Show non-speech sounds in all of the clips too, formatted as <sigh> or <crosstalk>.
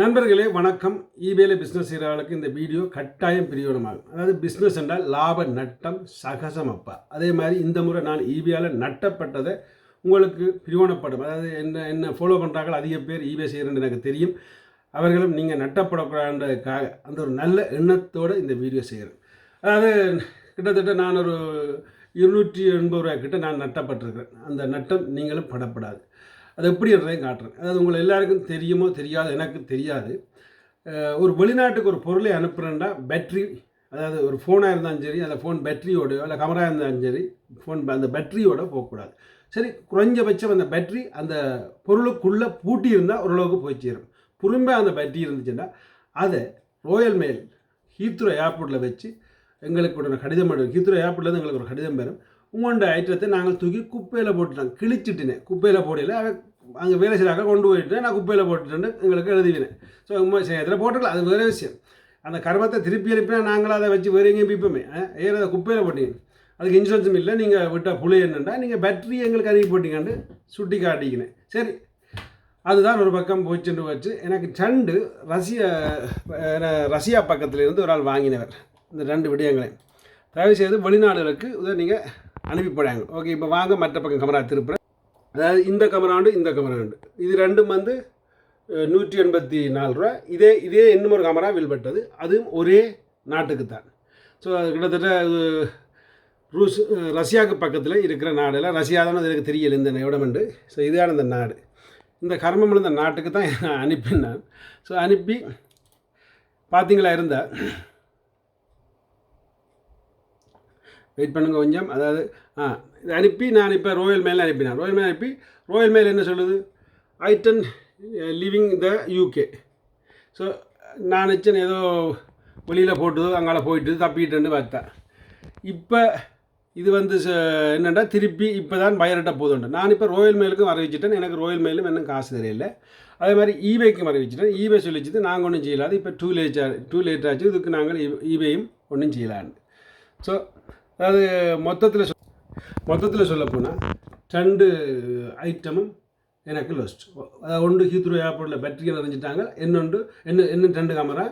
நண்பர்களே வணக்கம். இபேல பிஸ்னஸ் செய்கிறவர்களுக்கு இந்த வீடியோ கட்டாயம் பிரியோனமாகும் அதாவது பிஸ்னஸ் என்றால் லாப நட்டம் சகசம் அப்பா. அதே மாதிரி இந்த முறை நான் ஈபியால் நட்டப்பட்டதை உங்களுக்கு பிரியோணப்படும். அதாவது என்ன என்ன ஃபாலோ பண்ணுறாங்களோ அதிக பேர் ஈபே செய்கிறேன்னு எனக்கு தெரியும். அவர்களும் நீங்கள் நட்டப்படக்கூடாதுன்றதுக்காக அந்த ஒரு நல்ல எண்ணத்தோடு இந்த வீடியோ செய்கிறேன் அதாவது கிட்டத்தட்ட நான் ஒரு இருநூற்றி எண்பது ரூபா கிட்ட நான் நட்டப்பட்டிருக்கிறேன். அந்த நட்டம் நீங்களும் படப்படாது. அது எப்படின்றதையும் காட்டுறேன். அதாவது உங்களை எல்லாருக்கும் தெரியுமோ தெரியாது எனக்கு தெரியாது. ஒரு வெளிநாட்டுக்கு ஒரு பொருளை அனுப்புகிறேன்னா பேட்ரி அதாவது ஒரு ஃபோனாக இருந்தாலும் சரி அந்த ஃபோன் பேட்டரியோடயோ இல்லை கமரா இருந்தாலும் சரி ஃபோன் அந்த பேட்டரியோட போகக்கூடாது. சரி குறைஞ்சபட்சம் அந்த பேட்ரி அந்த பொருளுக்குள்ளே பூட்டி இருந்தால் ஓரளவுக்கு போய் சேரும். புறம்பே அந்த பேட்டரி இருந்துச்சுன்னா அதை ரோயல் மெயில் ஹீத்ரோ ஏர்போர்ட்டில் வச்சு எங்களுக்கு ஒரு கடிதம் பண்ணுவோம் ஹீத்ரோ ஏர்போர்ட்லேருந்து எங்களுக்கு ஒரு கடிதம் வரும் உங்களோட ஐட்டத்தை நாங்கள் தூக்கி குப்பையில் போட்டுட்டோம். கிழிச்சிட்டினேன் குப்பையில் போடையில் அங்கே வேலை செய்கிறாங்க கொண்டு போயிட்டு நான் குப்பையில் போட்டுட்டேன்னு எங்களுக்கு எழுதிவினேன். ஸோ உண்மை இதில் போட்டுக்கலாம். அது வேறு விஷயம். அந்த கர்மத்தை திருப்பி அனுப்பினா நாங்களும் அதை வச்சு வேறு எங்கேயும் பிப்போமே ஏன் அதை குப்பையில் போட்டீங்க. அதுக்கு இன்சூரன்ஸும் இல்லை. நீங்கள் விட்டால் புளி என்னண்டா நீங்கள் பேட்டரி எங்களுக்கு அனுப்பி போட்டீங்கன்னு சுட்டி காட்டிக்கினேன். சரி. அதுதான் ஒரு பக்கம் போச்சுட்டு வச்சு எனக்கு ரெண்டு ரஷ்ய ரஷ்யா பக்கத்துலேருந்து ஒரு ஆள் வாங்கினவர். இந்த ரெண்டு விடயங்களையும். தயவு செய்து வெளிநாடுகளுக்கு இதை நீங்கள் அனுப்பி ஓகே இப்போ வாங்க மற்ற பக்கம் கமரா திருப்புறேன். அதாவது இந்த கமராண்டு இந்த கமராண்டு இது ரெண்டும் வந்து நூற்றி எண்பத்தி நாலு ரூபா. இதே இதே இன்னும் ஒரு கமரா வில்பட்டது. அதுவும் ஒரே நாட்டுக்கு தான் ஸோ அது கிட்டத்தட்ட ரூஸ் ரஷ்யாவுக்கு பக்கத்தில் இருக்கிற நாடெல்லாம் ரஷ்யா தான் எனக்கு தெரியல இந்த இடமெண்டு உண்டு. ஸோ இதுதான் இந்த நாடு. இந்த கர்மம் இந்த நாட்டுக்கு தான் <laughs> நான். அனுப்பினேன் ஸோ அனுப்பி பார்த்தீங்களா இருந்தால் வெயிட் பண்ணுங்க கொஞ்சம். அதாவது ஆ இது அனுப்பி நான் இப்போ ரோயல் மெயில் அனுப்பினேன். ரோயல் மெயில் அனுப்பி ரோயல் மெயில் என்ன சொல்லுது? ஐட்டன் லிவிங் த யூகே ஸோ நான் வச்சேன் ஏதோ வெளியில் போட்டுது அங்கால போயிட்டு தப்பிட்டுன்னு பார்த்தேன் இப்போ இது வந்து ச- திருப்பி இப்போ தான் பயர்கிட்ட போதுண்டு. நான் இப்போ ரோயல் மெயிலுக்கும் அறிவிச்சிட்டேன். எனக்கு ரோயல் மெயிலும் இன்னும் காசு தெரியல. அதே மாதிரி ஈபேக்கும் இபே ஈபே சொல்லிச்சுட்டு நாங்கள் ஒன்றும் செய்யலாது இப்போ டூ லேட் டூ லேட் ஆச்சு. இதுக்கு நாங்கள் ஈபேயும் ஒன்றும் செய்யலான்னு ஸோ அதாவது மொத்தத்தில் மொத்தத்தில் சொல்லப்போனால் ரெண்டு ஐட்டமும் எனக்கு லொஸ்ட் அதாவது ஒன்று ஹீத்ரோ ஏர்போர்ட்டில் பேட்டரியை நிறைஞ்சிட்டாங்க இன்னொன்று என்ன இன்னும் ரெண்டு கேமரா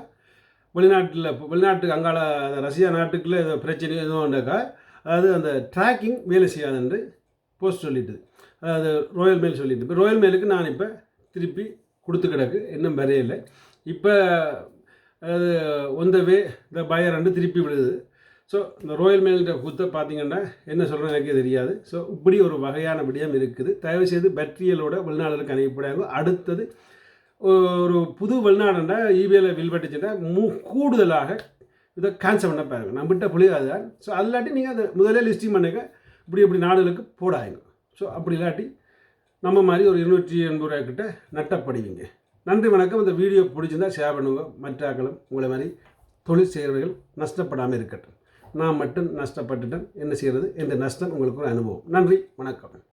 வெளிநாட்டில் வெளிநாட்டுக்கு அங்கால ரஷ்யா நாட்டுக்குள்ளே ஏதோ பிரச்சனை எதுவும் உண்டாக்கா அதாவது அந்த ட்ராக்கிங் வேலை செய்யாதுன்று போஸ்ட் சொல்லிட்டு அதாவது ரோயல் மெயில் சொல்லிட்டு. இப்போ ரோயல் மெயிலுக்கு நான் இப்போ திருப்பி கொடுத்து கிடக்கு இன்னும் வரையில்லை இப்போ அதாவது ஒந்த வே இந்த பயர் ரெண்டு திருப்பி விழுது. ஸோ இந்த ரோயல் மெயில்கிட்ட குத்த பார்த்தீங்கன்னா என்ன சொல்கிறேன் எனக்கே தெரியாது. ஸோ இப்படி ஒரு வகையான விடயம் இருக்குது. தயவுசெய்து பேட்டரியலோட வெளிநாடுகளுக்கு அனுப்பிவிடாங்க அடுத்தது ஒரு புது வெளிநாடுண்டா இபிஎல் வில் பட்டுச்சுன்னா மூ கூடுதலாக இதை கேன்சல் பண்ண பாருங்க. நம்மகிட்ட விட்ட புளியாது தான் ஸோ அது இல்லாட்டி நீங்கள் அதை முதலே லிஸ்டிங் பண்ணுங்க இப்படி இப்படி நாடுகளுக்கு போடாங்க ஸோ அப்படி இல்லாட்டி நம்ம மாதிரி ஒரு இருநூற்றி எண்பது ரூபாய் கிட்ட நட்டப்படுவீங்க. நன்றி வணக்கம். இந்த வீடியோ பிடிச்சிருந்தா ஷேர் பண்ணுங்க. மற்ற ஆக்களும் உங்களை மாதிரி தொழில் செய்கிறவர்கள் நஷ்டப்படாமல் இருக்கட்டும். நான் மட்டும் நஷ்டப்பட்டுட்டேன். என்ன செய்கிறது என்ற நஷ்டம் உங்களுக்கு ஒரு அனுபவம். நன்றி. வணக்கம்.